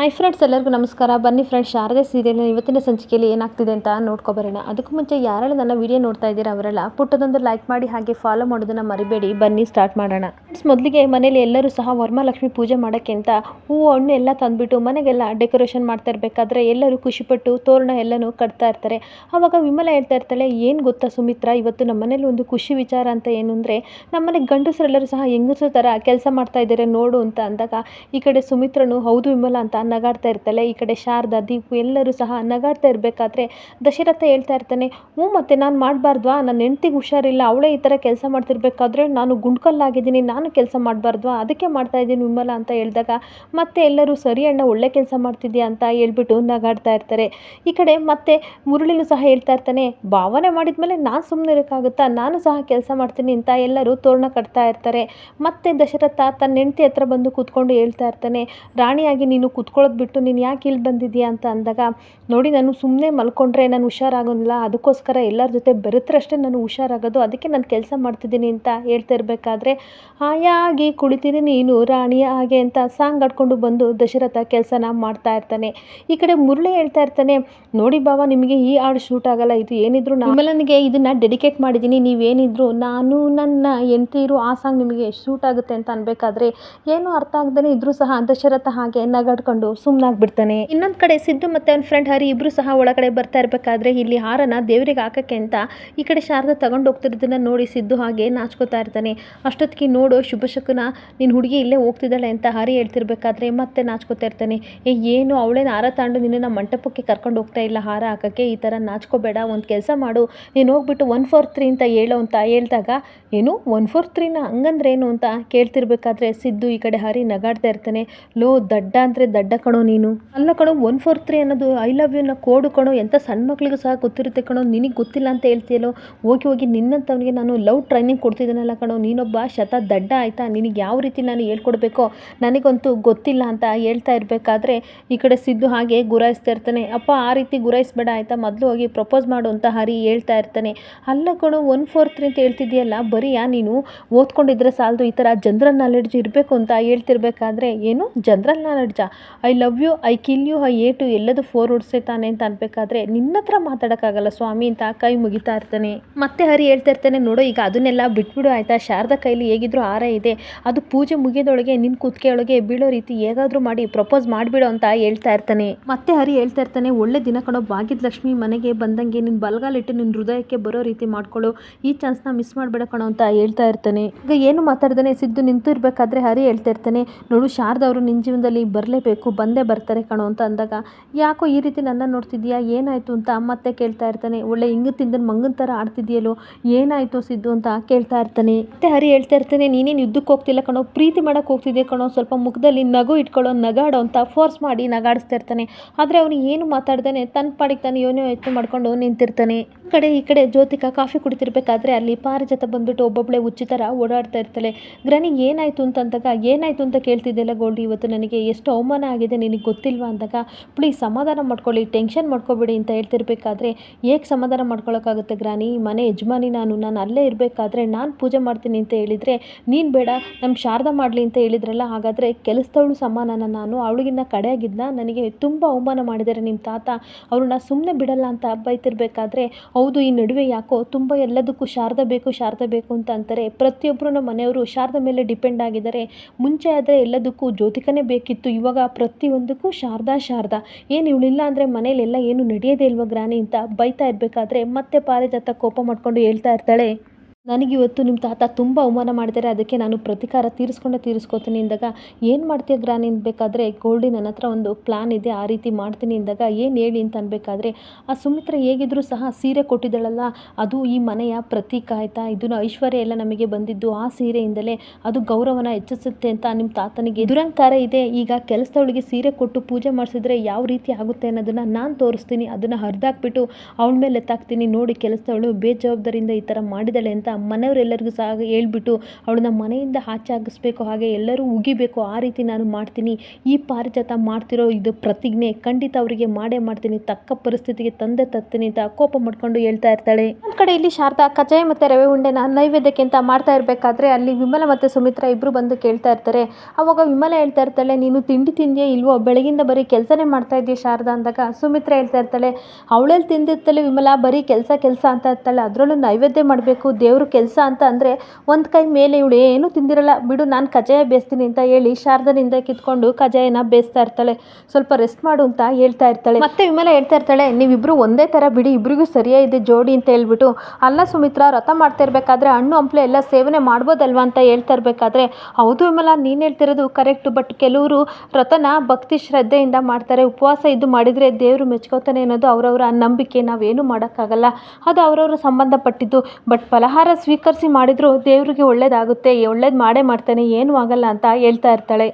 Hi friends ಎಲ್ಲರಿಗೂ ನಮಸ್ಕಾರ. ಬನ್ನಿ ಫ್ರೆಂಡ್ಸ್ ಶಾರದೆ ಸೀರಿಯಲ್ನ ಇವತ್ತಿನ ಸಂಚಿಕೆಯಲ್ಲಿ ಏನಾಗ್ತಿದೆ ಅಂತ ನೋಡ್ಕೊಬರೋಣ. ಅದಕ್ಕೂ ಮುಂಚೆ ಯಾರೆಲ್ಲ ನನ್ನ ವಿಡಿಯೋ ನೋಡ್ತಾ ಇದ್ದೀರಾ ಅವರೆಲ್ಲ ಪುಟ್ಟದೊಂದು ಲೈಕ್ ಮಾಡಿ ಹಾಗೆ ಫಾಲೋ ಮಾಡೋದನ್ನು ಮರಿಬೇಡಿ. ಬನ್ನಿ ಸ್ಟಾರ್ಟ್ ಮಾಡೋಣ. ಫ್ರೆಂಡ್ಸ್ ಮೊದಲಿಗೆ ಮನೇಲಿ ಎಲ್ಲರೂ ಸಹ ವರಮಹಾಲಕ್ಷ್ಮಿ ಪೂಜೆ ಮಾಡೋಕ್ಕಿಂತ ಹೂವು, ಹಣ್ಣು ಎಲ್ಲ ತಂದುಬಿಟ್ಟು ಮನೆಗೆಲ್ಲ ಡೆಕೋರೇಷನ್ ಮಾಡ್ತಾ ಇರಬೇಕಾದ್ರೆ ಎಲ್ಲರೂ ಖುಷಿಪಟ್ಟು ತೋರಣ ಎಲ್ಲನೂ ಕಟ್ತಾ ಇರ್ತಾರೆ. ಆವಾಗ ವಿಮಲ ಹೇಳ್ತಾ ಇರ್ತಾಳೆ, ಏನು ಗೊತ್ತಾ ಸುಮಿತ್ರಾ, ಇವತ್ತು ನಮ್ಮ ಮನೇಲಿ ಒಂದು ಖುಷಿ ವಿಚಾರ ಅಂತ ಏನು ಅಂದರೆ ನಮ್ಮನೆ ಗಂಡಸರೆಲ್ಲರೂ ಸಹ ಹೆಂಗಸರ ಥರ ಕೆಲಸ ಮಾಡ್ತಾ ಇದ್ದಾರೆ ನೋಡು ಅಂತ ಅಂದಾಗ, ಈ ಕಡೆ ಸುಮಿತ್ರನು, ಹೌದು ವಿಮಲ ಅಂತ ನಗಾಡ್ತಾ ಇರ್ತಾಳೆ, ಈ ಕಡೆ ಶಾರದಾ, ದೀಪು ಎಲ್ಲರೂ ಸಹ ನಗಾಡ್ತಾ ಇರಬೇಕಾದ್ರೆ ದಶರಥ ಹೇಳ್ತಾ ಇರ್ತಾನೆ, ಹ್ಞೂ ಮತ್ತೆ ನಾನು ಮಾಡಬಾರ್ದ್ವಾ? ನನ್ನ ಹೆಂಡ್ತಿಗೆ ಹುಷಾರಿಲ್ಲ, ಅವಳೇ ಈ ಥರ ಕೆಲಸ ಮಾಡ್ತಿರ್ಬೇಕಾದ್ರೆ ನಾನು ಗುಂಡ್ಕಲ್ಲಾಗಿದ್ದೀನಿ, ನಾನು ಕೆಲಸ ಮಾಡಬಾರ್ದ್ವಾ? ಅದಕ್ಕೆ ಮಾಡ್ತಾ ಇದ್ದೀನಿ ವಿಮಲ ಅಂತ ಹೇಳಿದಾಗ, ಮತ್ತೆ ಎಲ್ಲರೂ ಸರಿ ಅಣ್ಣ, ಒಳ್ಳೆ ಕೆಲಸ ಮಾಡ್ತಿದ್ಯಾ? ಅಂತ ಹೇಳ್ಬಿಟ್ಟು ನಗಾಡ್ತಾ ಇರ್ತಾರೆ. ಈ ಕಡೆ ಮತ್ತೆ ಮುರಳಿನೂ ಸಹ ಹೇಳ್ತಾ ಇರ್ತಾನೆ, ಭಾವನೆ ಮಾಡಿದ್ಮೇಲೆ ನಾನು ಸುಮ್ಮನೆ ಇರೋಕ್ಕಾಗುತ್ತಾ? ನಾನು ಸಹ ಕೆಲಸ ಮಾಡ್ತೀನಿ ಅಂತ ಎಲ್ಲರೂ ತೋರಣ ಕಟ್ತಾ ಇರ್ತಾರೆ. ಮತ್ತೆ ದಶರಥ ತನ್ನ ಹೆಂಡತಿ ಹತ್ರ ಬಂದು ಕೂತ್ಕೊಂಡು ಹೇಳ್ತಾ ಇರ್ತಾನೆ, ರಾಣಿಯಾಗಿ ನೀನು ಕೂತ್ಕೊಳ್ಳೋದು ಬಿಟ್ಟು ನೀನು ಯಾಕೆ ಇಲ್ಲಿ ಬಂದಿದ್ದೀಯಾ ಅಂತ ಅಂದಾಗ, ನೋಡಿ ನಾನು ಸುಮ್ಮನೆ ಮಲ್ಕೊಂಡ್ರೆ ನಾನು ಹುಷಾರಾಗೋದಿಲ್ಲ ಅದಕ್ಕೋಸ್ಕರ ಎಲ್ಲರ ಜೊತೆ ಬೆರೆತರಷ್ಟೇ ನಾನು ಹುಷಾರಾಗೋದು, ಅದಕ್ಕೆ ನಾನು ಕೆಲಸ ಮಾಡ್ತಿದ್ದೀನಿ ಅಂತ ಹೇಳ್ತಾ ಇರಬೇಕಾದ್ರೆ, ಹಾಯಾಗಿ ಕುಳಿತೀನಿ ನೀನು ರಾಣಿಯ ಹಾಗೆ ಅಂತ ಸಾಂಗ್ ಆಡ್ಕೊಂಡು ಬಂದು ದಶರಥ ಕೆಲಸನ ಮಾಡ್ತಾ ಇರ್ತಾನೆ. ಈ ಕಡೆ ಮುರುಳಿ ಹೇಳ್ತಾ ಇರ್ತಾನೆ, ನೋಡಿ ಬಾವ ನಿಮಗೆ ಈ ಹಾಡು ಶೂಟ್ ಆಗಲ್ಲ, ಇದು ಏನಿದ್ರು ನನಗೆ ಇದನ್ನ ಡೆಡಿಕೇಟ್ ಮಾಡಿದ್ದೀನಿ, ನೀವೇನಿದ್ರು, ನಾನು ನನ್ನ ಹೆಂಡ್ತಿರು ಆ ಸಾಂಗ್ ನಿಮಗೆ ಶೂಟ್ ಆಗುತ್ತೆ ಅಂತ ಅನ್ಬೇಕಾದ್ರೆ, ಏನು ಅರ್ಥ ಆಗದೇ ಇದ್ರೂ ಸಹ ದಶರಥ ಹಾಗೆ ನಗಾಡ್ಕೊಂಡು ಸುಮ್ಮನಾಗ್ಬಿಡ್ತಾನೆ ಇನ್ನೊಂದು ಕಡೆ ಸಿದ್ದು ಮತ್ತೆ ಅವ್ನ ಫ್ರೆಂಡ್ ಹರಿ ಇಬ್ರು ಸಹ ಒಳಗಡೆ ಬರ್ತಾ ಇರಬೇಕಾದ್ರೆ ಇಲ್ಲಿ ಹಾರನ ದೇವರಿಗೆ ಹಾಕಕ್ಕೆ ಅಂತ ಈ ಕಡೆ ಶಾರದಾ ತಗೊಂಡು ಹೋಗ್ತಿರೋದನ್ನ ನೋಡಿ ಸಿದ್ದು ಹಾಗೆ ನಾಚ್ಕೋತಾ ಇರ್ತಾನೆ. ಅಷ್ಟೊತ್ತಿಗೆ ನೋಡು ಶುಭ ಶಕುನ ನಿನ್ನ ಹುಡುಗಿ ಇಲ್ಲೇ ಹೋಗ್ತಿದ್ದಾಳೆ ಅಂತ ಹರಿ ಹೇಳ್ತಿರ್ಬೇಕಾದ್ರೆ ಮತ್ತೆ ನಾಚ್ಕೋತಾ ಇರ್ತಾನೆ. ಏ, ಏನು ಅವಳೇನು ಹಾರ ತಾಂಡು ನಿನ್ನ ಮಂಟಪಕ್ಕೆ ಕರ್ಕೊಂಡು ಹೋಗ್ತಾ ಇಲ್ಲ ಹಾರ ಹಾಕಕ್ಕೆ, ಈ ಥರ ನಾಚ್ಕೋಬೇಡ, ಒಂದು ಕೆಲಸ ಮಾಡು. ನೀನು ಹೋಗ್ಬಿಟ್ಟು ಒನ್ ಫೋರ್ ತ್ರೀ ಅಂತ ಹೇಳು ಅಂತ ಹೇಳಿದಾಗ, ಏನು ಒನ್ ಫೋರ್ ತ್ರೀನ ಹಂಗಂದ್ರೆ ಏನು ಅಂತ ಕೇಳ್ತಿರ್ಬೇಕಾದ್ರೆ ಸಿದ್ದು ಈ ಕಡೆ ಹರಿ ನಗಾಡ್ತಾ ಇರ್ತಾನೆ. ಲೋ, ದಡ್ಡ ಅಂದರೆ ದಡ್ಡ ಕಣೋ ನೀನು? ಅಲ್ಲ ಕಣೋ ಒನ್ ಫೋರ್ ತ್ರೀ ಅನ್ನೋದು ಐ ಲವ್ ಯುನ ಕೋಡು ಕಣೋ ಎಂಥ ಸಣ್ಣ ಮಕ್ಳಿಗೂ ಸಹ ಗೊತ್ತಿರುತ್ತೆ ಕಣೋ, ನಿನಗೆ ಗೊತ್ತಿಲ್ಲ ಅಂತ ಹೇಳ್ತೀಯಲ್ಲೋ? ಹೋಗಿ ಹೋಗಿ ನಿನ್ನಂಥವನಿಗೆ ನಾನು ಲವ್ ಟ್ರೈನಿಂಗ್ ಕೊಡ್ತಿದ್ದೀನಲ್ಲ ಕಣೋ, ನೀನೊಬ್ಬ ಶತ ದಡ್ಡ ಆಯಿತಾ? ನಿನಗೆ ಯಾವ ರೀತಿ ನಾನು ಹೇಳ್ಕೊಡ್ಬೇಕೋ? ನನಗಂತೂ ಗೊತ್ತಿಲ್ಲ ಅಂತ ಹೇಳ್ತಾ ಇರಬೇಕಾದ್ರೆ ಈ ಕಡೆ ಸಿದ್ದು ಹಾಗೆ ಗುರಾಯಿಸ್ತಾ ಇರ್ತಾನೆ. ಅಪ್ಪ, ಆ ರೀತಿ ಗುರಾಯಿಸ್ಬೇಡ ಆಯಿತಾ? ಮೊದಲು ಹೋಗಿ ಪ್ರಪೋಸ್ ಮಾಡು ಅಂತ ಹರಿ ಹೇಳ್ತಾ ಇರ್ತಾನೆ. ಅಲ್ಲ ಕಣೋ ಒನ್ ಫೋರ್ ತ್ರೀ ಅಂತ ಹೇಳ್ತಿದ್ಯಲ್ಲ ಬರೀಯಾ ನೀನು? ಓದ್ಕೊಂಡಿದ್ರೆ ಸಾಲದು ಈ ಥರ ಜನರಲ್ ನಾಲೆಡ್ಜ್ ಇರಬೇಕು ಅಂತ ಹೇಳ್ತಿರ್ಬೇಕಾದ್ರೆ ಏನು? General ನಾಲೆಡ್ಜಾ love you I kill you I ಏಟು ಎಲ್ಲದು ಫೋರ್ ಓಡಿಸೆ ತಾನೆ ಅಂತ ಅನ್ಬೇಕಾದ್ರೆ ನಿನ್ನ ಹತ್ರ ಮಾತಾಡೋಕ್ಕಾಗಲ್ಲ ಸ್ವಾಮಿ ಅಂತ ಕೈ ಮುಗಿತಾ ಇರ್ತಾನೆ. ಮತ್ತೆ ಹರಿ ಹೇಳ್ತಾ ಇರ್ತಾನೆ, ನೋಡು, ಈಗ ಅದನ್ನೆಲ್ಲ ಬಿಟ್ಬಿಡು ಆಯಿತಾ? ಶಾರದ ಕೈಲಿ ಹೇಗಿದ್ರು ಆರ ಇದೆ. ಅದು ಪೂಜೆ ಮುಗಿಯೋದೊಳಗೆ ನಿನ್ನ ಕುತ್ಕೆಯೊಳಗೆ ಬೀಳೋ ರೀತಿ ಹೇಗಾದರೂ ಮಾಡಿ ಪ್ರಪೋಸ್ ಮಾಡಿಬಿಡು ಅಂತ ಹೇಳ್ತಾ ಇರ್ತಾನೆ. ಮತ್ತೆ ಹರಿ ಹೇಳ್ತಾ ಇರ್ತಾನೆ, ಒಳ್ಳೆ ದಿನ ಕಣೋ, ಭಾಗ್ಯದ ಲಕ್ಷ್ಮಿ ಮನೆಗೆ ಬಂದಂಗೆ ನಿನ್ನ ಬಲಗಾಲಿಟ್ಟು ನಿನ್ನ ಹೃದಯಕ್ಕೆ ಬರೋ ರೀತಿ ಮಾಡ್ಕೊಳ್ಳು. ಈ ಚಾನ್ಸ್ನ ಮಿಸ್ ಮಾಡಬೇಡ ಕಣೋ, ಅಂತ ಹೇಳ್ತಾ ಇರ್ತಾನೆ. ಈಗ ಏನು ಮಾತಾಡ್ದಾನೆ? ಸಿದ್ದು ನಿಂತು ಇರಬೇಕಾದ್ರೆ ಹರಿ ಹೇಳ್ತಾ ಇರ್ತಾನೆ, ನೋಡು, ಶಾರದ ಅವರು ನಿನ್ನ ಜೀವನದಲ್ಲಿ ಬರಲೇಬೇಕು ಬಂದೇ ಬರ್ತಾರೆ ಕಣೋ ಅಂತ ಅಂದಾಗ, ಯಾಕೋ ಈ ರೀತಿ ನನ್ನ ನೋಡ್ತಿದ್ಯಾ ಏನಾಯಿತು ಅಂತ ಮತ್ತೆ ಕೇಳ್ತಾ ಇರ್ತಾನೆ. ಒಳ್ಳೆ ಹಿಂಗೆ ತಿಂದನ್ ಮಂಗನ ಥರ ಆಡ್ತಿದ್ಯಲ್ಲೋ? ಏನಾಯಿತು ಸಿದ್ದು ಅಂತ ಕೇಳ್ತಾ ಇರ್ತಾನೆ. ಮತ್ತೆ ಹರಿ ಹೇಳ್ತಾ ಇರ್ತಾನೆ, ನೀನೇನು ಯುದ್ಧಕ್ಕೆ ಹೋಗ್ತಿಲ್ಲ ಕಣೋ? ಪ್ರೀತಿ ಮಾಡೋಕೆ ಹೋಗ್ತಿದ್ದೆ ಕಣೋ? ಸ್ವಲ್ಪ ಮುಖದಲ್ಲಿ ನಗು ಇಟ್ಕೊಳ್ಳೋ, ನಗಾಡೋ ಅಂತ ಫೋರ್ಸ್ ಮಾಡಿ ನಗಾಡಿಸ್ತಾ ಇರ್ತಾನೆ. ಆದರೆ ಅವನು ಏನು ಮಾತಾಡ್ತಾನೆ ತನ್ನ ಪಾಡಿಗೆ ತಾನು ಯೋನೋ ಎತ್ತು ಮಾಡ್ಕೊಂಡು ನಿಂತಿರ್ತಾನೆ. ಈ ಕಡೆ ಈ ಕಡೆ ಜ್ಯೋತಿಕಾ ಕಾಫಿ ಕುಡಿತಿರ್ಬೇಕಾದ್ರೆ ಅಲ್ಲಿ ಪಾರಿಜಾತ ಬಂದ್ಬಿಟ್ಟು ಒಬ್ಬೊಬ್ಬಳೆ ಹುಚ್ಚಿ ಥರ ಓಡಾಡ್ತಾ ಇರ್ತಾಳೆ. ಗ್ರಾನಿ ಏನಾಯಿತು ಅಂತ ಅಂದಾಗ, ಏನಾಯಿತು ಅಂತ ಕೇಳ್ತಿದ್ದೆಲ್ಲ ಗೋಲ್ಡಿ, ಇವತ್ತು ನನಗೆ ಎಷ್ಟು ಅವಮಾನ ಆಗಿದೆ. ನಿನಗೆ ಗೊತ್ತಿಲ್ವಾ ಅಂದಾಗ, ಪ್ಲೀಸ್ ಸಮಾಧಾನ ಮಾಡ್ಕೊಳ್ಳಿ, ಟೆನ್ಷನ್ ಮಾಡ್ಕೋಬೇಡಿ ಅಂತ ಹೇಳ್ತಿರ್ಬೇಕಾದ್ರೆ, ಹೇಗೆ ಸಮಾಧಾನ ಮಾಡ್ಕೊಳ್ಳೋಕ್ಕಾಗುತ್ತೆ ಗ್ರಾನಿ? ಮನೆ ಯಜಮಾನಿ ನಾನು ನಾನು ಅಲ್ಲೇ ಇರಬೇಕಾದ್ರೆ ನಾನು ಪೂಜೆ ಮಾಡ್ತೀನಿ ಅಂತ ಹೇಳಿದರೆ, ನೀನು ಬೇಡ ನಮ್ಮ ಶಾರದಾ ಮಾಡಲಿ ಅಂತ ಹೇಳಿದ್ರಲ್ಲ, ಹಾಗಾದರೆ ಕೆಲಸದವಳು ಸಮಾನನ ನಾನು, ಅವಳಿಗಿನ್ನ ಕಡೆಯಾಗಿದ್ದ ನನಗೆ ತುಂಬ ಅವಮಾನ ಮಾಡಿದ್ದಾರೆ ನಿಮ್ಮ ತಾತ, ಅವ್ರನ್ನ ಸುಮ್ಮನೆ ಬಿಡಲ್ಲ ಅಂತ ಬೈತಿರ್ಬೇಕಾದ್ರೆ, ಹೌದು, ಈ ನಡುವೆ ಯಾಕೋ ತುಂಬ ಎಲ್ಲದಕ್ಕೂ ಶಾರದಾ ಬೇಕು ಶಾರದಾ ಬೇಕು ಅಂತ ಅಂತಾರೆ. ಪ್ರತಿಯೊಬ್ಬರು ನಮ್ಮ ಮನೆಯವರು ಶಾರದ ಮೇಲೆ ಡಿಪೆಂಡ್ ಆಗಿದ್ದಾರೆ. ಮುಂಚೆ ಆದರೆ ಎಲ್ಲದಕ್ಕೂ ಜ್ಯೋತಿಕನೇ ಬೇಕಿತ್ತು, ಇವಾಗ ಪ್ರತಿಯೊಂದಕ್ಕೂ ಶಾರದಾ ಶಾರದಾ. ಏನು ಇವಳಿಲ್ಲ ಅಂದರೆ ಮನೇಲೆಲ್ಲ ಏನು ನಡೆಯೋದೇ ಇಲ್ವ ಗ್ರಾನಿ ಅಂತ ಬೈತಾ ಇರಬೇಕಾದ್ರೆ ಮತ್ತೆ ಪಾರಿಜಾತ ಕೋಪ ಮಾಡ್ಕೊಂಡು ಹೇಳ್ತಾ ಇರ್ತಾಳೆ. ನನಗಿವತ್ತು ನಿಮ್ಮ ತಾತ ತುಂಬ ಅವಮಾನ ಮಾಡಿದ್ದಾರೆ, ಅದಕ್ಕೆ ನಾನು ಪ್ರತಿಕಾರ ತೀರಿಸ್ಕೊಂಡೇ ತೀರಿಸ್ಕೋತೀನಿ ಅಂದಾಗ ಏನು ಮಾಡ್ತೀಯ ಗ್ರಾನಿ ಅನ್ಬೇಕಾದ್ರೆ ಗೋಲ್ಡಿ ನನ್ನ ಹತ್ರ ಒಂದು ಪ್ಲ್ಯಾನ್ ಇದೆ, ಆ ರೀತಿ ಮಾಡ್ತೀನಿ ಅಂದಾಗ ಏನು ಹೇಳಿ ಅಂತ ಅನ್ಬೇಕಾದ್ರೆ, ಆ ಸುಮಿತ್ರ ಹೇಗಿದ್ರೂ ಸಹ ಸೀರೆ ಕೊಟ್ಟಿದ್ದಾಳಲ್ಲ, ಅದು ಈ ಮನೆಯ ಪ್ರತೀಕ ಆಯಿತಾ? ಇದನ್ನು ಐಶ್ವರ್ಯ ಎಲ್ಲ ನಮಗೆ ಬಂದಿದ್ದು ಆ ಸೀರೆಯಿಂದಲೇ ಅದು ಗೌರವನ ಹೆಚ್ಚಿಸುತ್ತೆ ಅಂತ ನಿಮ್ಮ ತಾತನಿಗೆ ದುರಂಕಾರ ಇದೆ. ಈಗ ಕೆಲಸದವಳಿಗೆ ಸೀರೆ ಕೊಟ್ಟು ಪೂಜೆ ಮಾಡಿಸಿದ್ರೆ ಯಾವ ರೀತಿ ಆಗುತ್ತೆ ಅನ್ನೋದನ್ನು ನಾನು ತೋರಿಸ್ತೀನಿ, ಅದನ್ನು ಹರಿದಾಕ್ಬಿಟ್ಟು ಅವಳ ಮೇಲೆ ಎತ್ತಾಕ್ತೀನಿ. ನೋಡಿ ಕೆಲಸದವಳು ಬೇಜವಾಬ್ದಾರಿಯಿಂದ ಈ ಥರ ಮಾಡಿದಾಳೆ ಅಂತ ಮನೆಯವರೆಲ್ಲರಿಗೂ ಸಹ ಹೇಳ್ಬಿಟ್ಟು ಅವಳನ್ನ ಮನೆಯಿಂದ ಆಚೆ ಹಾಗೆ ಎಲ್ಲರೂ ಉಗಿಬೇಕು, ಆ ರೀತಿ ನಾನು ಮಾಡ್ತೀನಿ, ಈ ಪಾರಿಜಾತ ಮಾಡ್ತಿರೋ ಇದು ಪ್ರತಿಜ್ಞೆ, ಖಂಡಿತ ಅವರಿಗೆ ಮಾಡೇ ಮಾಡ್ತೀನಿ, ತಕ್ಕ ಪರಿಸ್ಥಿತಿಗೆ ತಂದೆ ತರ್ತೀನಿ ಅಂತ ಕೋಪ ಮಾಡ್ಕೊಂಡು ಹೇಳ್ತಾ ಇರ್ತಾಳೆ. ಒಂದು ಕಡೆ ಇಲ್ಲಿ ಶಾರದಾ ಕಜಾಯ ಮತ್ತು ರವೆ ಉಂಡೆನ ನೈವೇದ್ಯಕ್ಕೆ ಅಂತ ಮಾಡ್ತಾ ಇರಬೇಕಾದ್ರೆ ಅಲ್ಲಿ ವಿಮಲ ಮತ್ತು ಸುಮಿತ್ರಾ ಇಬ್ಬರು ಬಂದು ಕೇಳ್ತಾ ಇರ್ತಾರೆ. ಅವಾಗ ವಿಮಲ ಹೇಳ್ತಾ ಇರ್ತಾಳೆ, ನೀನು ತಿಂಡಿ ತಿಂದಿಯೇ ಇಲ್ವೋ, ಬೆಳಗಿಂದ ಬರೀ ಕೆಲಸನೇ ಮಾಡ್ತಾ ಇದೆಯಾ ಶಾರದಾ? ಅಂದಾಗ ಸುಮಿತ್ರಾ ಹೇಳ್ತಾ ಇರ್ತಾಳೆ ಅವಳಲ್ಲಿ ತಿಂದಿರ್ತಾಳೆ ವಿಮಲ, ಬರೀ ಕೆಲಸ ಕೆಲಸ ಅಂತ ಇರ್ತಾಳೆ, ಅದರಲ್ಲೂ ನೈವೇದ್ಯ ಮಾಡಬೇಕು, ದೇವ್ರ ಕೆಲಸ ಅಂತ ಅಂದರೆ ಒಂದು ಕೈ ಮೇಲೆ ಇವಳು ಏನು ತಿಂದಿರಲ್ಲ, ಬಿಡು ನಾನು ಕಜಾಯ ಬೇಯಿಸ್ತೀನಿ ಅಂತ ಹೇಳಿ ಶಾರದನಿಂದ ಕಿತ್ಕೊಂಡು ಕಜಾಯನ ಬೇಯಿಸ್ತಾ ಇರ್ತಾಳೆ. ಸ್ವಲ್ಪ ರೆಸ್ಟ್ ಮಾಡು ಅಂತ ಹೇಳ್ತಾ ಇರ್ತಾಳೆ. ಮತ್ತೆ ವಿಮಲ ಹೇಳ್ತಾ ಇರ್ತಾಳೆ, ನೀವಿಬ್ರು ಒಂದೇ ಥರ ಬಿಡಿ, ಇಬ್ರಿಗೂ ಸರಿಯೇ ಇದೆ ಜೋಡಿ ಅಂತ ಹೇಳ್ಬಿಟ್ಟು. ಅಲ್ಲ ಸುಮಿತ್ರಾ, ರಥ ಮಾಡ್ತಾ ಇರಬೇಕಾದ್ರೆ ಹಣ್ಣು ಹಂಪ್ಲೆ ಎಲ್ಲ ಸೇವನೆ ಮಾಡ್ಬೋದಲ್ವಾ ಅಂತ ಹೇಳ್ತಾ ಇರಬೇಕಾದ್ರೆ, ಹೌದು ವಿಮಲ, ನೀನು ಹೇಳ್ತಿರೋದು ಕರೆಕ್ಟು ಬಟ್ ಕೆಲವರು ರಥನ ಭಕ್ತಿ ಶ್ರದ್ಧೆಯಿಂದ ಮಾಡ್ತಾರೆ, ಉಪವಾಸ ಇದ್ದು ಮಾಡಿದರೆ ದೇವರು ಮೆಚ್ಕೋತಾನೆ ಅನ್ನೋದು ಅವರವರ ನಂಬಿಕೆ, ನಾವೇನು ಮಾಡೋಕ್ಕಾಗಲ್ಲ. ಅದು ಅವರವರ ಸಂಬಂಧಪಟ್ಟಿದ್ದು ಬಟ್ ಫಲಹಾರ ಸ್ವೀಕರಿಸಿ ಮಾಡಿದರೂ ದೇವರಿಗೆ ಒಳ್ಳೇದಾಗುತ್ತೆ ಒಳ್ಳೇದು ಮಾಡೇ ಮಾಡ್ತಾನೆ ಏನೂ ಆಗಲ್ಲ ಅಂತ ಹೇಳ್ತಾ ಇರ್ತಾಳೆ.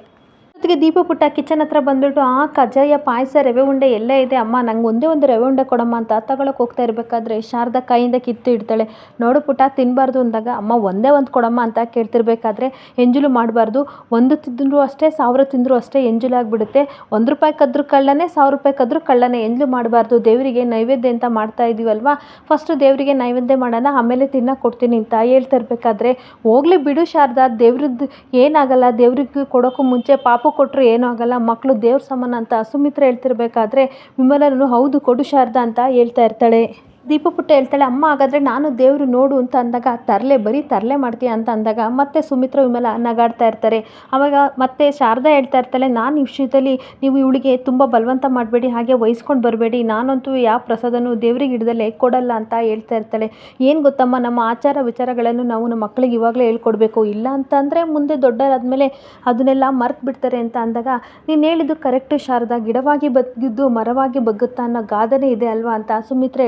ಜೊತೆಗೆ ದೀಪ ಪುಟ್ಟ ಕಿಚನ್ ಹತ್ರ ಬಂದ್ಬಿಟ್ಟು, ಆ, ಕಜ್ಜಾಯ ಪಾಯಸ ರವೆ ಉಂಡೆ ಎಲ್ಲ ಇದೆ. ಅಮ್ಮ, ನಂಗೆ ಒಂದೇ ಒಂದು ರವೆ ಉಂಡೆ ಕೊಡಮ್ಮ ಅಂತ ತಗೊಳಕ್ಕೆ ಹೋಗ್ತಾ ಇರಬೇಕಾದ್ರೆ ಶಾರದಾ ಕೈಯಿಂದ ಕಿತ್ತು ಇಡ್ತಾಳೆ. ನೋಡು ಪುಟ್ಟ ತಿನ್ನಬಾರ್ದು ಅಂದಾಗ, ಅಮ್ಮ, ಒಂದೇ ಒಂದು ಕೊಡಮ್ಮ ಅಂತ ಕೇಳ್ತಿರ್ಬೇಕಾದ್ರೆ ಎಂಜುಲು ಮಾಡಬಾರ್ದು. ಒಂದು ತಿಂದರೂ ಅಷ್ಟೇ, ಸಾವಿರ ತಿಂದರೂ ಅಷ್ಟೇ ಎಂಜಲಾಗ್ಬಿಡುತ್ತೆ ಒಂದು ರೂಪಾಯಿ ಕದ್ರು ಕಳ್ಳನೇ, ಸಾವಿರ ರೂಪಾಯಿ ಕದ್ರು ಕಳ್ಳನೇ. ಎಂಜಲು ಮಾಡಬಾರ್ದು. ದೇವರಿಗೆ ನೈವೇದ್ಯ ಅಂತ ಮಾಡ್ತಾ ಇದೀವಲ್ವಾ? ಫಸ್ಟು ದೇವರಿಗೆ ನೈವೇದ್ಯ ಮಾಡೋಣ, ಆಮೇಲೆ ತಿನ್ನ ಕೊಡ್ತೀನಿ ಅಂತ ಹೇಳ್ತಾ ಇರಬೇಕಾದ್ರೆ, ಹೋಗ್ಲಿ ಬಿಡು ಶಾರದಾ ದೇವ್ರದ್ದು ಏನಾಗಲ್ಲ. ದೇವ್ರಿಗೆ ಕೊಡೋಕ್ಕೂ ಮುಂಚೆ ಪಾಪ ಕೊಟ್ಟರು ಏನೂ ಆಗಲ್ಲ. ಮಕ್ಕಳು ದೇವ್ರ ಸಮಾನ ಅಂತ ಸುಮಿತ್ರ ಹೇಳ್ತಿರ್ಬೇಕಾದ್ರೆ ವಿಮಲನು ಹೌದು ಕೊಡು ಶಾರದಾ ಅಂತ ಹೇಳ್ತಾ ಇರ್ತಾಳೆ. ದೀಪ ಪುಟ್ಟ ಹೇಳ್ತಾಳೆ, ಅಮ್ಮ, ಹಾಗಾದರೆ ನಾನು ದೇವರು ನೋಡು ಅಂತ ಅಂದಾಗ, ತರಲೆ, ಬರೀ ತರಲೆ ಮಾಡ್ತೀಯ ಅಂತ ಅಂದಾಗ ಮತ್ತೆ ಸುಮಿತ್ರ ವಿಮಲ ನಗಾಡ್ತಾ ಇರ್ತಾರೆ. ಆವಾಗ ಮತ್ತೆ ಶಾರದಾ ಹೇಳ್ತಾ ಇರ್ತಾಳೆ, ನಾನು ವಿಷಯದಲ್ಲಿ ನೀವು ಇವಳಿಗೆ ತುಂಬ ಬಲವಂತ ಮಾಡಬೇಡಿ, ಹಾಗೆ ವಹಿಸ್ಕೊಂಡು ಬರಬೇಡಿ. ನಾನಂತೂ ಯಾವ ಪ್ರಸಾದನೂ ದೇವ್ರಿಗೆ ಹಿಡ್ದಲ್ಲೇ ಕೊಡಲ್ಲ ಅಂತ ಹೇಳ್ತಾ ಇರ್ತಾಳೆ. ಏನು ಗೊತ್ತಮ್ಮ, ನಮ್ಮ ಆಚಾರ ವಿಚಾರಗಳನ್ನು ನಾವು ನಮ್ಮ ಮಕ್ಕಳಿಗೆ ಇವಾಗಲೇ ಹೇಳ್ಕೊಡ್ಬೇಕು. ಇಲ್ಲ ಅಂತಂದರೆ ಮುಂದೆ ದೊಡ್ಡರಾದಮೇಲೆ ಅದನ್ನೆಲ್ಲ ಮರ್ತು ಬಿಡ್ತಾರೆ ಅಂತ ಅಂದಾಗ, ನೀನು ಹೇಳಿದ್ದು ಕರೆಕ್ಟು ಶಾರದಾ, ಗಿಡವಾಗಿ ಬಗ್ಗಿದ್ದು ಮರವಾಗಿ ಬಗ್ಗುತ್ತಾ ಅನ್ನೋ ಗಾದನೆ ಇದೆ ಅಲ್ವಾ? ಅಂತ ಸುಮಿತ್ರ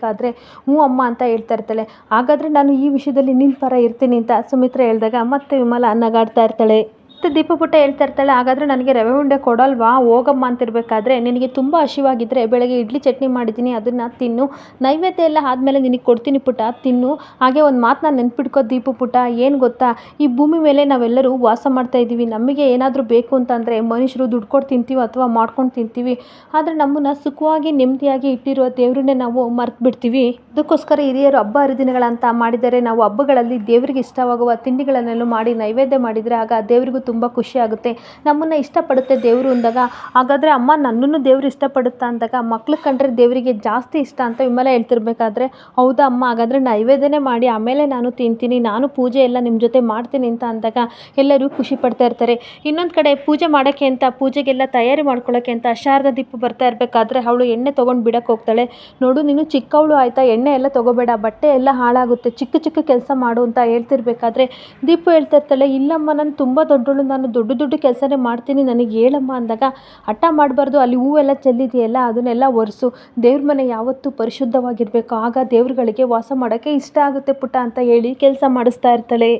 ಹೇಳ್ತಿರ್ಬೇಕಾದ್ರೆ ಹ್ಞೂ ಅಮ್ಮ ಅಂತ ಹೇಳ್ತಾ ಇರ್ತಾಳೆ. ಹಾಗಾದರೆ ನಾನು ಈ ವಿಷಯದಲ್ಲಿ ನಿನ್ನ ಪರ ಇರ್ತೀನಿ ಅಂತ ಸುಮಿತ್ರ ಹೇಳಿದಾಗ ಮತ್ತೆ ವಿಮಲ ನಗಾಡ್ತಾ ಇರ್ತಾಳೆ. ಮತ್ತು ದೀಪಪುಟ್ಟ ಹೇಳ್ತಾ ಇರ್ತಾಳೆ, ಹಾಗಾದರೆ ನನಗೆ ರವೆ ಉಂಡೆ ಕೊಡಲ್ವಾ? ಹೋಗಮ್ಮ ಅಂತಿರ್ಬೇಕಾದ್ರೆ. ನಿನಗೆ ತುಂಬ ಹಸಿವಾಗಿದ್ದರೆ ಬೆಳಗ್ಗೆ ಇಡ್ಲಿ ಚಟ್ನಿ ಮಾಡಿದ್ದೀನಿ, ಅದನ್ನು ತಿನ್ನು. ನೈವೇದ್ಯ ಎಲ್ಲ ಆದಮೇಲೆ ನಿನಗೆ ಕೊಡ್ತೀನಿ ಪುಟ್ಟ, ತಿನ್ನು. ಹಾಗೆ ಒಂದು ಮಾತನ್ನ ನೆನ್ಪಿಟ್ಕೋ ದೀಪಪುಟ ಏನು ಗೊತ್ತಾ? ಈ ಭೂಮಿ ಮೇಲೆ ನಾವೆಲ್ಲರೂ ವಾಸ ಮಾಡ್ತಾ ಇದ್ದೀವಿ. ನಮಗೆ ಏನಾದರೂ ಬೇಕು ಅಂತಂದರೆ ಮನುಷ್ಯರು ದುಡ್ಡು ಕೊಟ್ಟು ತಿಂತೀವಿ ಅಥವಾ ಮಾಡ್ಕೊಂಡು ತಿಂತೀವಿ. ಆದರೆ ನಮ್ಮನ್ನು ಸುಖವಾಗಿ, ನೆಮ್ಮದಿಯಾಗಿ ಇಟ್ಟಿರುವ ದೇವರನ್ನೇ ನಾವು ಮರ್ತು ಬಿಡ್ತೀವಿ ಅದಕ್ಕೋಸ್ಕರ ಹಿರಿಯರು ಹಬ್ಬ ಹರಿದಿನಗಳಂತ ಮಾಡಿದರೆ ನಾವು ಹಬ್ಬಗಳಲ್ಲಿ ದೇವರಿಗೆ ಇಷ್ಟವಾಗುವ ತಿಂಡಿಗಳನ್ನೆಲ್ಲ ಮಾಡಿ ನೈವೇದ್ಯ ಮಾಡಿದರೆ ಆಗ ದೇವರಿಗೂ ತುಂಬ ಖುಷಿ ಆಗುತ್ತೆ. ನಮ್ಮನ್ನು ಇಷ್ಟಪಡುತ್ತೆ ದೇವರು ಅಂದಾಗ, ಹಾಗಾದರೆ ಅಮ್ಮ ನನ್ನನ್ನು ದೇವರು ಇಷ್ಟಪಡುತ್ತಾ ಅಂದಾಗ, ಮಕ್ಳು ಕಂಡ್ರೆ ದೇವರಿಗೆ ಜಾಸ್ತಿ ಇಷ್ಟ ಅಂತ ವಿಮಲ ಹೇಳ್ತಿರ್ಬೇಕಾದ್ರೆ, ಹೌದಾ ಅಮ್ಮ, ಹಾಗಾದರೆ ನೈವೇದ್ಯನೆ ಮಾಡಿ, ಆಮೇಲೆ ನಾನು ತಿಂತೀನಿ, ನಾನು ಪೂಜೆ ಎಲ್ಲ ನಿಮ್ಮ ಜೊತೆ ಮಾಡ್ತೀನಿ ಅಂತ ಅಂದಾಗ ಎಲ್ಲರೂ ಖುಷಿ ಪಡ್ತಾ ಇರ್ತಾರೆ. ಇನ್ನೊಂದು ಕಡೆ ಪೂಜೆ ಮಾಡೋಕ್ಕೆ ಅಂತ, ಪೂಜೆಗೆಲ್ಲ ತಯಾರಿ ಮಾಡ್ಕೊಳ್ಳೋಕ್ಕೆ ಅಂತ ಶಾರದ ದೀಪ ಬರ್ತಾ ಇರಬೇಕಾದ್ರೆ, ಅವಳು ಎಣ್ಣೆ ತೊಗೊಂಡು ಬಿಡಕ್ಕೆ ಹೋಗ್ತಾಳೆ. ನೋಡು, ನೀನು ಚಿಕ್ಕವಳು ಆಯಿತಾ, ಎಣ್ಣೆ ಎಲ್ಲ ತೊಗೋಬೇಡ, ಬಟ್ಟೆ ಎಲ್ಲ ಹಾಳಾಗುತ್ತೆ, ಚಿಕ್ಕ ಚಿಕ್ಕ ಕೆಲಸ ಮಾಡು ಅಂತ ಹೇಳ್ತಿರ್ಬೇಕಾದ್ರೆ, ದೀಪು ಹೇಳ್ತಾ ಇರ್ತಾಳೆ, ಇಲ್ಲಮ್ಮ, ನಾನು ತುಂಬ ದೊಡ್ಡವಳು ನಾನು ದೊಡ್ಡ ದೊಡ್ಡ ಕೆಲಸನೇ ಮಾಡ್ತೀನಿ, ನನಗೆ ಹೇಳಮ್ಮ ಅಂದಾಗ ಹಠ ಮಾಡಬಾರ್ದು, ಅಲ್ಲಿ ಹೂವೆಲ್ಲ ಚೆಲ್ಲಿದೆಯಲ್ಲ, ಅದನ್ನೆಲ್ಲ ಒರೆಸು. ದೇವ್ರ ಮನೆ ಯಾವತ್ತೂ ಪರಿಶುದ್ಧವಾಗಿರಬೇಕು. ಆಗ ದೇವ್ರುಗಳಿಗೆ ವಾಸ ಮಾಡೋಕ್ಕೆ ಇಷ್ಟ ಆಗುತ್ತೆ ಪುಟ್ಟ ಅಂತ ಹೇಳಿ ಕೆಲಸ ಮಾಡಿಸ್ತಾ ಇರ್ತಾಳೆ.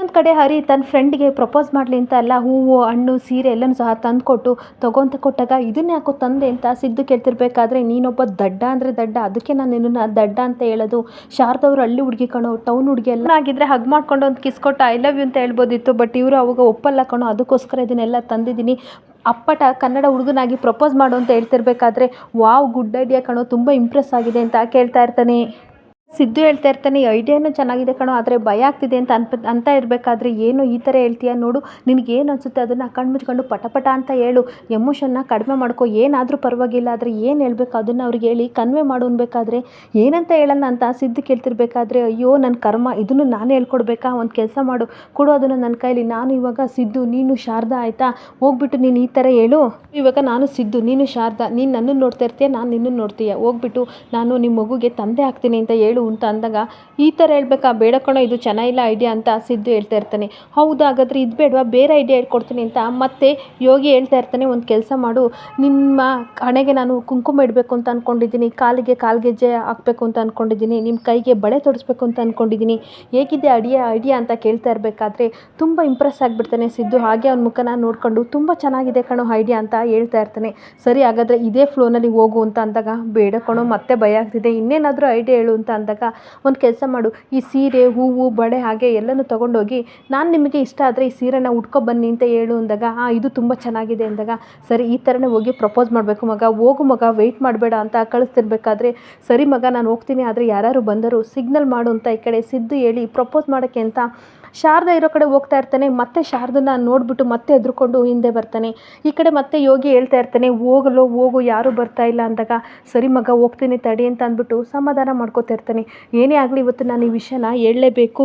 ಇನ್ನೊಂದು ಕಡೆ ಹರಿ ತನ್ನ ಫ್ರೆಂಡ್ಗೆ ಪ್ರಪೋಸ್ ಮಾಡಲಿ ಅಂತ ಎಲ್ಲ ಹೂವು, ಹಣ್ಣು, ಸೀರೆ ಎಲ್ಲನೂ ಸಹ ತಂದುಕೊಟ್ಟು ತಗೊಂತ ಕೊಟ್ಟಾಗ ಇದನ್ನ ಯಾಕೋ ತಂದೆ ಅಂತ ಸಿದ್ದು ಕೇಳ್ತಿರ್ಬೇಕಾದ್ರೆ, ನೀನೊಬ್ಬ ದಡ್ಡ ಅಂದರೆ ದಡ್ಡ, ಅದಕ್ಕೆ ನಾನು ನಿನ್ನ ದಡ್ಡ ಅಂತ ಹೇಳೋದು. ಶಾರದವ್ರು ಹಳ್ಳಿ ಹುಡುಗಿ ಕಣೋ ಟೌನ್ ಹುಡುಗಿ ಎಲ್ಲ ಆಗಿದ್ರೆ ಹಗ್ ಮಾಡ್ಕೊಂಡು ಒಂದು ಕಿಸ್ ಕೊಟ್ಟು ಐ ಲವ್ ಯು ಅಂತ ಹೇಳ್ಬೋದಿತ್ತು ಬಟ್ ಇವರು ಅವಾಗ ಒಪ್ಪಲ್ಲ ಕಣೋ, ಅದಕ್ಕೋಸ್ಕರ ಇದನ್ನೆಲ್ಲ ತಂದಿದ್ದೀನಿ. ಅಪ್ಪಟ ಕನ್ನಡ ಹುಡುಗನಾಗಿ ಪ್ರಪೋಸ್ ಮಾಡು ಅಂತ ಹೇಳ್ತಿರ್ಬೇಕಾದ್ರೆ, ವಾವ್ ಗುಡ್ ಐಡಿಯಾ ಕಣೋ, ತುಂಬ ಇಂಪ್ರೆಸ್ ಆಗಿದೆ ಅಂತ ಕೇಳ್ತಾ ಇರ್ತಾನೆ. ಸಿದ್ದು ಹೇಳ್ತಾ ಇರ್ತಾನೆ ಐಡಿಯಾನು ಚೆನ್ನಾಗಿದೆ ಕಣೋ, ಆದರೆ ಭಯ ಆಗ್ತಿದೆ ಅಂತ ಅನ್ಪ, ಅಂತ ಇರಬೇಕಾದ್ರೆ ಏನು ಈ ಥರ ಹೇಳ್ತೀಯ? ನೋಡು, ನಿನಗೆ ಏನು ಅನಿಸುತ್ತೆ ಅದನ್ನು ಕಣ್ಣು ಮುಚ್ಕೊಂಡು ಪಟಪಟ ಪಟ ಅಂತ ಹೇಳು. ಎಮೋಷನ್ನ ಕಡಿಮೆ ಮಾಡ್ಕೊ, ಏನಾದರೂ ಪರವಾಗಿಲ್ಲ, ಆದರೆ ಏನು ಹೇಳಬೇಕು ಅದನ್ನು ಅವ್ರಿಗೆ ಹೇಳಿ, ಕನ್ವೆ ಮಾಡು ಅನ್ಬೇಕಾದ್ರೆ, ಏನಂತ ಹೇಳೋಣ ಅಂತ ಸಿದ್ದು ಕೇಳ್ತಿರ್ಬೇಕಾದ್ರೆ, ಅಯ್ಯೋ ನನ್ನ ಕರ್ಮ, ಇದನ್ನು ನಾನೇ ಹೇಳ್ಕೊಡ್ಬೇಕಾ? ಒಂದು ಕೆಲಸ ಮಾಡು, ಕೊಡು ಅದನ್ನು ನನ್ನ ಕೈಲಿ. ನಾನು ಇವಾಗ ಸಿದ್ದು, ನೀನು ಶಾರದಾ, ಆಯಿತಾ? ಹೋಗ್ಬಿಟ್ಟು ನೀನು ಈ ಥರ ಹೇಳು. ಇವಾಗ ನಾನು ಸಿದ್ದು, ನೀನು ಶಾರದಾ, ನೀನು ನನ್ನನ್ನು ನೋಡ್ತಾ ಇರ್ತೀಯ, ನಾನು ನಿನ್ನನ್ನು ನೋಡ್ತೀಯ. ಹೋಗ್ಬಿಟ್ಟು ನಾನು ನಿಮ್ಮ ಮಗುಗೆ ತಂದೆ ಆಗ್ತೀನಿ ಅಂತ ಹೇಳು. ಅಂತ ಅಂದಾಗ, ಈ ಥರ ಹೇಳ್ಬೇಕಾ? ಬೇಡ ಕಣೋ, ಇದು ಚೆನ್ನಾಗಿಲ್ಲ ಐಡಿಯಾ ಅಂತ ಸಿದ್ದು ಹೇಳ್ತಾ ಇರ್ತಾನೆ. ಹೌದು, ಹಾಗಾದ್ರೆ ಇದು ಬೇಡವಾ? ಬೇರೆ ಐಡಿಯಾ ಹೇಳ್ಕೊಡ್ತೀನಿ ಅಂತ ಮತ್ತೆ ಯೋಗಿ ಹೇಳ್ತಾ ಇರ್ತಾನೆ, ಒಂದು ಕೆಲಸ ಮಾಡು. ನಿಮ್ಮ ಹಣೆಗೆ ನಾನು ಕುಂಕುಮ ಇಡಬೇಕು ಅಂತ ಅಂದ್ಕೊಂಡಿದ್ದೀನಿ ಕಾಲಿಗೆ ಕಾಲ್ಗೆಜ್ಜೆ ಹಾಕಬೇಕು ಅಂತ ಅಂದ್ಕೊಂಡಿದ್ದೀನಿ ನಿಮ್ಮ ಕೈಗೆ ಬಳೆ ತೊಡಿಸ್ಬೇಕು ಅಂತ ಅಂದ್ಕೊಂಡಿದ್ದೀನಿ ಹೇಗಿದೆ ಐಡಿಯಾ ಐಡಿಯಾ ಅಂತ ಕೇಳ್ತಾ ಇರಬೇಕಾದ್ರೆ ತುಂಬ ಇಂಪ್ರೆಸ್ ಆಗಿಬಿಡ್ತಾನೆ ಸಿದ್ದು. ಹಾಗೆ ಅವ್ನ ಮುಖನ ನೋಡಿಕೊಂಡು ತುಂಬ ಚೆನ್ನಾಗಿದೆ ಕಣೋ ಐಡಿಯಾ ಅಂತ ಹೇಳ್ತಾ ಇರ್ತಾನೆ. ಸರಿ, ಹಾಗಾದರೆ ಇದೇ ಫ್ಲೋನಲ್ಲಿ ಹೋಗು ಅಂತ ಅಂದಾಗ, ಬೇಡ ಕಣೋ, ಮತ್ತೆ ಭಯ ಆಗ್ತಿದೆ. ಇನ್ನೇನಾದರೂ ಐಡಿಯಾ ಹೇಳು ಅಂತ ಅಂದಾಗ ಅಂದಾಗ ಒಂದು ಕೆಲಸ ಮಾಡು. ಈ ಸೀರೆ, ಹೂವು, ಬಳೆ ಹಾಗೆ ಎಲ್ಲನೂ ತೊಗೊಂಡೋಗಿ ನಾನು ನಿಮಗೆ ಇಷ್ಟ ಆದರೆ ಈ ಸೀರೆನ ಉಟ್ಕೊ ಬನ್ನಿ ಅಂತ ಹೇಳು ಅಂದಾಗ ಹಾಂ ಇದು ತುಂಬ ಚೆನ್ನಾಗಿದೆ ಅಂದಾಗ, ಸರಿ, ಈ ಥರನೇ ಹೋಗಿ ಪ್ರಪೋಸ್ ಮಾಡಬೇಕು ಮಗ. ಹೋಗು ಮಗ ವೆಯ್ಟ್ ಮಾಡಬೇಡ ಅಂತ ಕಳಿಸ್ತಿರ್ಬೇಕಾದ್ರೆ, ಸರಿ ಮಗ, ನಾನು ಹೋಗ್ತೀನಿ. ಆದರೆ ಯಾರು ಬಂದರು ಸಿಗ್ನಲ್ ಮಾಡು ಅಂತ ಈ ಕಡೆ ಸಿದ್ದು ಹೇಳಿ ಪ್ರಪೋಸ್ ಮಾಡೋಕ್ಕೆ ಅಂತ ಶಾರದಾ ಇರೋ ಕಡೆ ಹೋಗ್ತಾ ಇರ್ತಾನೆ, ಮತ್ತೆ ಶಾರದನ್ನ ನೋಡಿಬಿಟ್ಟು ಮತ್ತೆ ಎದ್ರುಕೊಂಡು ಹಿಂದೆ ಬರ್ತಾನೆ. ಈ ಕಡೆ ಮತ್ತೆ ಯೋಗಿ ಹೇಳ್ತಾ ಇರ್ತಾನೆ, ಹೋಗಲು, ಹೋಗು ಯಾರೂ ಬರ್ತಾ ಇಲ್ಲ ಅಂದಾಗ, ಸರಿ ಮಗ, ಹೋಗ್ತೀನಿ ತಡಿ ಅಂತ ಅಂದ್ಬಿಟ್ಟು ಸಮಾಧಾನ ಮಾಡ್ಕೋತಾ ಇರ್ತಾನೆ. ಏನೇ ಆಗಲಿ ಇವತ್ತು ನಾನು ಈ ವಿಷಯನ ಹೇಳಲೇಬೇಕು.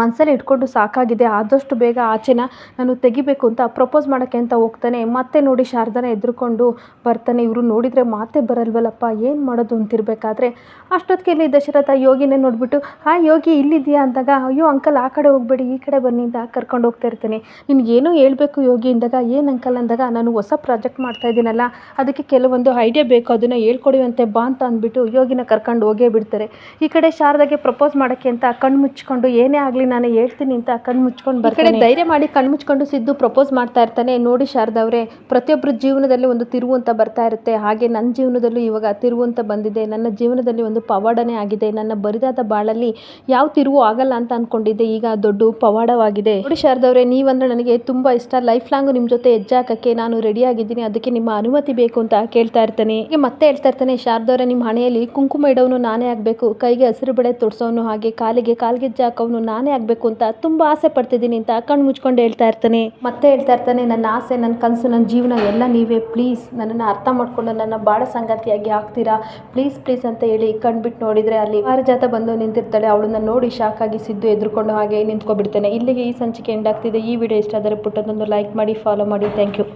ಮನಸ್ಸಲ್ಲಿ ಇಟ್ಕೊಂಡು ಸಾಕಾಗಿದೆ. ಆದಷ್ಟು ಬೇಗ ಆಚೆನ ನಾನು ತೆಗಿಬೇಕು ಅಂತ ಪ್ರಪೋಸ್ ಮಾಡೋಕ್ಕೆ ಅಂತ ಹೋಗ್ತಾನೆ. ಮತ್ತೆ ನೋಡಿ ಶಾರದಾನ ಎದ್ರುಕೊಂಡು ಬರ್ತಾನೆ. ಇವರು ನೋಡಿದರೆ ಮಾತೇ ಬರಲ್ವಲ್ಲಪ್ಪ, ಏನು ಮಾಡೋದು ಅಂತಿರಬೇಕಾದ್ರೆ. ಅಷ್ಟೊತ್ತಿಗೆ ಇಲ್ಲಿ ದಶರಥ ಯೋಗಿನೇ ನೋಡಿಬಿಟ್ಟು, ಆ ಯೋಗಿ ಇಲ್ಲಿದೆಯಾ? ಅಂದಾಗ, ಅಯ್ಯೋ ಅಂಕಲ್, ಆ ಕಡೆ ಹೋಗಬೇಡಿ, ಈ ಕಡೆ ಬನ್ನಿ ಅಂತ ಕರ್ಕೊಂಡು ಹೋಗ್ತಾ ಇರ್ತಾನೆ. ನಿನಗೇನೋ ಹೇಳಬೇಕು ಯೋಗಿ? ಅಂದಾಗ, ಏನು ಅಂಕಲ್? ಅಂದಾಗ, ನಾನು ಹೊಸ ಪ್ರಾಜೆಕ್ಟ್ ಮಾಡ್ತಾ ಇದ್ದೀನಲ್ಲ, ಅದಕ್ಕೆ ಕೆಲವೊಂದು ಐಡಿಯಾ ಬೇಕು, ಅದನ್ನು ಹೇಳ್ಕೊಡುವಂತೆ ಬಾ ಅಂತ ಅಂದ್ಬಿಟ್ಟು ಯೋಗಿನ ಕರ್ಕೊಂಡು ಹೋಗೇ ಬಿಡ್ತಾರೆ. ಈ ಕಡೆ ಶಾರದಾಗೆ ಪ್ರಪೋಸ್ ಮಾಡೋಕ್ಕೆ ಅಂತ ಕಣ್ಣು ಮುಚ್ಕೊಂಡು ಏನೇ ಆಗಲಿ ನಾನು ಹೇಳ್ತೀನಿ ಅಂತ ಕಣ್ಣು ಮುಚ್ಕೊಂಡು ಬರ್ತಾನೆ. ಈ ಧೈರ್ಯ ಮಾಡಿ ಕಣ್ಣು ಮುಚ್ಕೊಂಡು ಸಿದ್ದು ಪ್ರಪೋಸ್ ಮಾಡ್ತಾ ಇರ್ತಾನೆ. ನೋಡಿ ಶಾರದವ್ರೆ ಪ್ರತಿಯೊಬ್ಬರ ಜೀವನದಲ್ಲಿ ಒಂದು ತಿರುವು ಅಂತ ಬರ್ತಾ ಇರುತ್ತೆ. ಹಾಗೆ ನನ್ನ ಜೀವನದಲ್ಲೂ ಇವಾಗ ತಿರುವು ಅಂತ ಬಂದಿದೆ. ನನ್ನ ಜೀವನದಲ್ಲಿ ಒಂದು ಪವಾಡನೇ ಆಗಿದೆ. ನನ್ನ ಬರಿದಾದ ಬಾಳಲ್ಲಿ ಯಾವ ತಿರುವು ಆಗಲ್ಲ ಅಂತ ಅನ್ಕೊಂಡಿದ್ದೆ. ಈಗ ದೊಡ್ಡ ಪವಾಡವಾಗಿದೆ. ನೋಡಿ ಶಾರದವ್ರೆ ನೀವಂದ್ರೆ ನನಗೆ ತುಂಬ ಇಷ್ಟ. ಲೈಫ್ ಲಾಂಗ್ ನಿಮ್ಮ ಜೊತೆ ಹೆಜ್ಜೆ ಹಾಕಕ್ಕೆ ನಾನು ರೆಡಿ ಆಗಿದ್ದೀನಿ. ಅದಕ್ಕೆ ನಿಮ್ಮ ಅನುಮತಿ ಬೇಕು ಅಂತ ಕೇಳ್ತಾ ಇರ್ತಾನೆ. ಈಗ ಮತ್ತೆ ಹೇಳ್ತಾ ಇರ್ತಾನೆ ಶಾರದವ್ರೆ ನಿಮ್ಮ ಹಣೆಯಲ್ಲಿ ಕುಂಕುಮ ಇಡೋನು ನಾನೇ ಆಗಬೇಕು. ಕೈಗೆ ಹಸಿರು ಬೆಳೆ ತೊಡ್ಸೋನು ಹಾಗೆ ಕಾಲಿಗೆ ಕಾಲ್ಗೆಜ್ಜೆ ಹಾಕೋನು ನಾನೇ ಆಗಬೇಕು ಅಂತ ತುಂಬ ಆಸೆ ಪಡ್ತಿದ್ದೀನಿ ಅಂತ ಕಣ್ಣು ಮುಚ್ಕೊಂಡು ಹೇಳ್ತಾ ಇರ್ತಾನೆ. ಮತ್ತೆ ಹೇಳ್ತಾ ಇರ್ತಾನೆ, ನನ್ನ ಆಸೆ, ನನ್ನ ಕನಸು, ನನ್ನ ಜೀವನ ಎಲ್ಲ ನೀವೇ. ಪ್ಲೀಸ್ ನನ್ನನ್ನು ಅರ್ಥ ಮಾಡಿಕೊಂಡು ನನ್ನ ಬಾಳ ಸಂಗಾತಿಯಾಗಿ ಆಗ್ತೀರಾ ಪ್ಲೀಸ್ ಪ್ಲೀಸ್ ಅಂತ ಹೇಳಿ ಕಣ್ಬಿಟ್ಟು ನೋಡಿದರೆ ಅಲ್ಲಿ ಪಾರಿಜಾತ ಬಂದು ನಿಂತಿರ್ತಾಳೆ, ಅವಳನ್ನ ನೋಡಿ ಶಾಕ್ ಆಗಿ ಸಿದ್ದು ಎದ್ರುಕೊಂಡು ಹಾಗೆ ನಿಂತ್ಕೊಬಿಡ್ತಾನೆ. ಇಲ್ಲಿಗೆ ಈ ಸಂಚಿಕೆ ಎಂಡ್ ಆಗ್ತಿದೆ. ಈ ವಿಡಿಯೋ ಇಷ್ಟ ಆದರೆ ಪುಟ್ಟದೊಂದು ಲೈಕ್ ಮಾಡಿ ಫಾಲೋ ಮಾಡಿ. Thank you